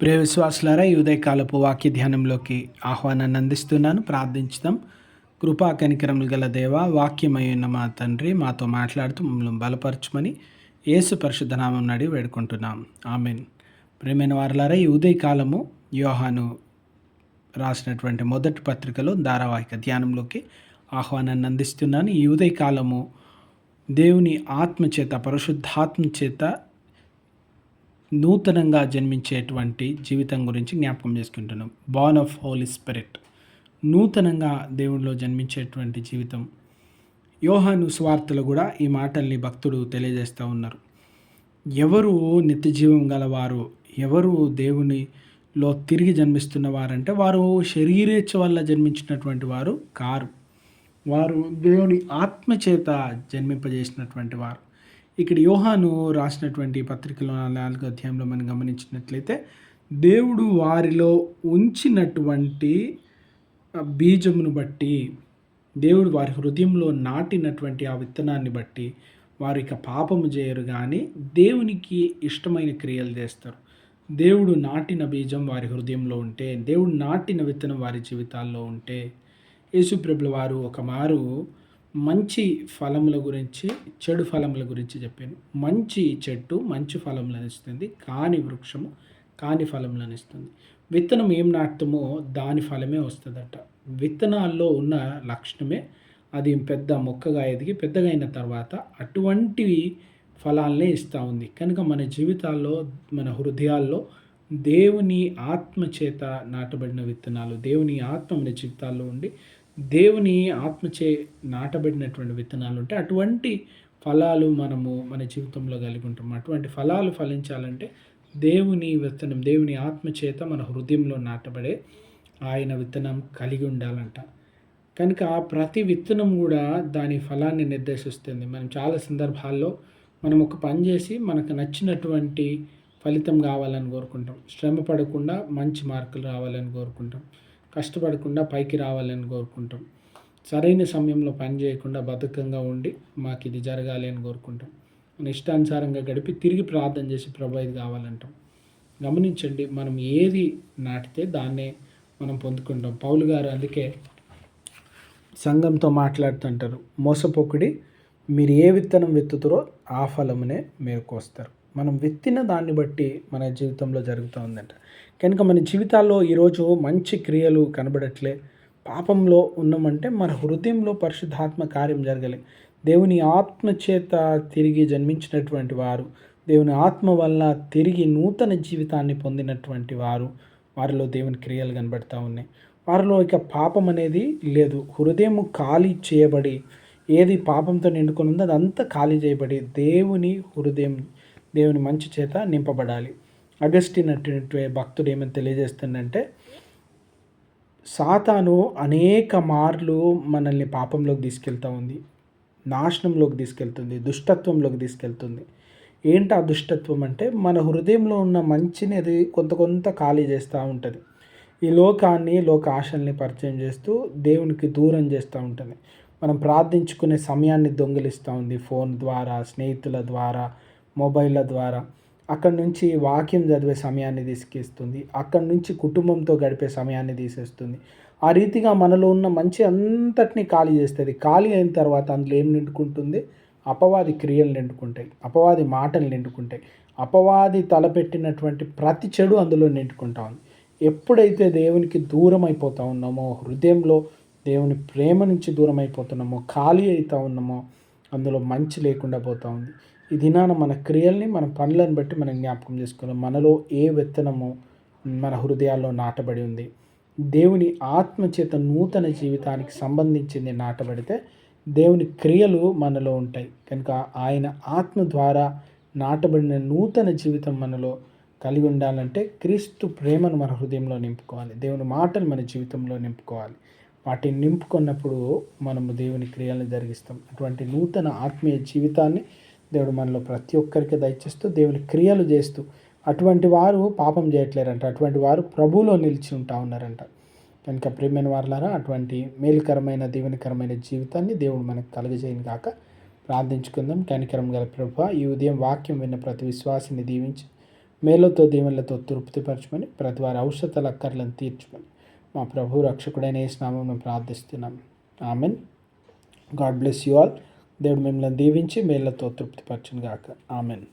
ప్రియ విశ్వాసులారా ఈ ఉదయకాలపు వాక్య ధ్యానంలోకి ఆహ్వానాన్ని అందిస్తున్నాను. ప్రార్థించుదాం. కృపా కనికరములు గల దేవ వాక్యమయ్యున్న మా తండ్రి మాతో మాట్లాడుతూ మమ్మల్ని బలపరచమని యేసు పరిశుద్ధనామం నడి వేడుకుంటున్నాం. ఆమెన్. ప్రేమైన వారులారా ఈ ఉదయకాలము యోహాను రాసినటువంటి మొదటి పత్రికలో ధారావాహిక ధ్యానంలోకి ఆహ్వానాన్ని అందిస్తున్నాను. ఈ ఉదయకాలము దేవుని ఆత్మచేత పరిశుద్ధాత్మ చేత నూతనంగా జన్మించేటువంటి జీవితం గురించి జ్ఞాపకం చేసుకుంటున్నాం. బాన్ ఆఫ్ హోలీ స్పిరిట్ నూతనంగా దేవుడిలో జన్మించేటువంటి జీవితం. యోహాను స్వార్థలు కూడా ఈ మాటల్ని భక్తుడు తెలియజేస్తూ ఉన్నారు. ఎవరు నిత్య జీవం గలవారు ఎవరు దేవునిలో తిరిగి జన్మిస్తున్న వారంటే వారు శరీరేచ్ఛ వల్ల జన్మించినటువంటి వారు కారు. వారు దేవుని ఆత్మచేత జన్మింపజేసినటువంటి వారు. ఇక్కడ యోహాను రాసినటువంటి పత్రికలో నాలుగో అధ్యాయంలో మనం గమనించినట్లయితే దేవుడు వారిలో ఉంచినటువంటి బీజమును బట్టి దేవుడు వారి హృదయంలో నాటినటువంటి ఆ విత్తనాన్ని బట్టి వారు ఇక పాపము చేయరు కానీ దేవునికి ఇష్టమైన క్రియలు చేస్తారు. దేవుడు నాటిన బీజం వారి హృదయంలో ఉంటే దేవుడు నాటిన విత్తనం వారి జీవితాల్లో ఉంటే యేసుప్రభుల వారు ఒక మారు మంచి ఫలముల గురించి చెడు ఫలముల గురించి చెప్పాను. మంచి చెట్టు మంచి ఫలములను ఇస్తుంది కాని వృక్షము కాని ఫలములను ఇస్తుంది. విత్తనం ఏం నాటుతామో దాని ఫలమే వస్తుందట. విత్తనాల్లో ఉన్న లక్షణమే అది పెద్ద మొక్కగా ఎదిగి పెద్దగా అయిన తర్వాత అటువంటి ఫలాలనే ఇస్తూ ఉంది. కనుక మన జీవితాల్లో మన హృదయాల్లో దేవుని ఆత్మ చేత నాటబడిన విత్తనాలు దేవుని ఆత్మ మన జీవితాల్లో ఉండి దేవుని ఆత్మచే నాటబడినటువంటి విత్తనాలు ఉంటే అటువంటి ఫలాలు మనము మన జీవితంలో కలిగి ఉంటాం. అటువంటి ఫలాలు ఫలించాలంటే దేవుని విత్తనం దేవుని ఆత్మచేత మన హృదయంలో నాటబడే ఆయన విత్తనం కలిగి ఉండాలంట. కనుక ప్రతి విత్తనం కూడా దాని ఫలాన్ని నిర్దేశిస్తుంది. మనం చాలా సందర్భాల్లో మనం ఒక పని చేసి మనకు నచ్చినటువంటి ఫలితం కావాలని కోరుకుంటాం. శ్రమ పడకుండా మంచి మార్కులు రావాలని కోరుకుంటాం. కష్టపడకుండా పైకి రావాలని కోరుకుంటాం. సరైన సమయంలో పని చేయకుండా బద్ధకంగా ఉండి మాకు ఇది జరగాలి అని కోరుకుంటాం. మన ఇష్టానుసారంగా గడిపి తిరిగి ప్రార్థన చేసి ప్రభా ఇది కావాలంటాం. గమనించండి మనం ఏది నాటితే దాన్నే మనం పొందుకుంటాం. పౌలు గారు అందుకే సంఘంతో మాట్లాడుతుంటారు మోసపోకుడి మీరు ఏ విత్తనం విత్తుతారో ఆ ఫలమునే మీరు కోస్తారు. మనం విత్తిన దాన్ని బట్టి మన జీవితంలో జరుగుతూ ఉందంట కనుక మన జీవితాల్లో ఈరోజు మంచి క్రియలు కనబడట్లే. పాపంలో ఉన్నామంటే మన హృదయంలో పరిశుద్ధాత్మ కార్యం జరగలే. దేవుని ఆత్మ చేత తిరిగి జన్మించినటువంటి వారు దేవుని ఆత్మ వల్ల తిరిగి నూతన జీవితాన్ని పొందినటువంటి వారు వారిలో దేవుని క్రియలు కనబడతా ఉన్నాయి. వారిలో ఇక పాపం అనేది లేదు. హృదయం ఖాళీ చేయబడి ఏది పాపంతో నిండుకొని ఉందో అదంతా ఖాళీ చేయబడి దేవుని హృదయం దేవుని మంచి చేత నింపబడాలి. అగస్టిన్ అటువంటి భక్తుడు ఏమని తెలియజేస్తుందంటే సాతాను అనేక మార్లు మనల్ని పాపంలోకి తీసుకెళ్తూ ఉంది నాశనంలోకి తీసుకెళ్తుంది దుష్టత్వంలోకి తీసుకెళ్తుంది. ఏంటి ఆ దుష్టత్వం అంటే మన హృదయంలో ఉన్న మంచిని అది కొంత కొంత ఖాళీ చేస్తూ ఉంటుంది. ఈ లోకాన్ని లోక ఆశల్ని పరిచయం చేస్తూ దేవునికి దూరం చేస్తూ ఉంటుంది. మనం ప్రార్థించుకునే సమయాన్ని దొంగిలిస్తూ ఉంది ఫోన్ ద్వారా స్నేహితుల ద్వారా మొబైల్ల ద్వారా. అక్కడి నుంచి వాక్యం చదివే సమయాన్ని తీసుకేస్తుంది. అక్కడి నుంచి కుటుంబంతో గడిపే సమయాన్ని తీసేస్తుంది. ఆ రీతిగా మనలో ఉన్న మంచి అంతటినీ ఖాళీ చేస్తుంది. ఖాళీ అయిన తర్వాత అందులో ఏం నిండుకుంటుంది? అపవాది క్రియలు నిండుకుంటాయి. అపవాది మాటలు నిండుకుంటాయి. అపవాది తలపెట్టినటువంటి ప్రతి చెడు అందులో నిండుకుంటా ఉంది. ఎప్పుడైతే దేవునికి దూరం అయిపోతూ ఉన్నామో హృదయంలో దేవుని ప్రేమ నుంచి దూరం అయిపోతున్నామో ఖాళీ అవుతూ ఉన్నామో అందులో మంచి లేకుండా పోతూ ఉంది. ఈ దినాన మన క్రియల్ని మన పనులను బట్టి మనం జ్ఞాపకం చేసుకోవాలి. మనలో ఏ విత్తనము మన హృదయాల్లో నాటబడి ఉంది? దేవుని ఆత్మచేత నూతన జీవితానికి సంబంధించింది నాటబడితే దేవుని క్రియలు మనలో ఉంటాయి. కనుక ఆయన ఆత్మ ద్వారా నాటబడిన నూతన జీవితం మనలో కలిగి ఉండాలంటే క్రీస్తు ప్రేమను మన హృదయంలో నింపుకోవాలి. దేవుని మాటలు మన జీవితంలో నింపుకోవాలి. వాటిని నింపుకున్నప్పుడు మనము దేవుని క్రియలను జరిగిస్తాం. అటువంటి నూతన ఆత్మీయ జీవితాన్ని దేవుడు మనలో ప్రతి ఒక్కరికి దయచేస్తూ దేవుని క్రియలు చేస్తూ అటువంటి వారు పాపం చేయట్లేరంట. అటువంటి వారు ప్రభువులో నిలిచి ఉంటా ఉన్నారంట. కనుక ప్రేమైన వారులారా అటువంటి మేలుకరమైన దీవెనకరమైన జీవితాన్ని దేవుడు మనకు కలుగజేయను కాక ప్రార్థించుకుందాం. కనికరం గల ప్రభు ఈ ఉదయం వాక్యం విన్న ప్రతి విశ్వాసిని దీవించి మేలతో దీవెనలతో తృప్తిపరచమని ప్రతి వారి ఔషధ అక్కర్లను తీర్చమని మా ప్రభు రక్షకుడైన ఏ స్నామం ప్రార్థిస్తున్నాం. Amen. God bless you all. దేవుడు మిమ్మల్ని దీవించి మేళ్ళతో తృప్తిపరచును గాక ఆమెన్.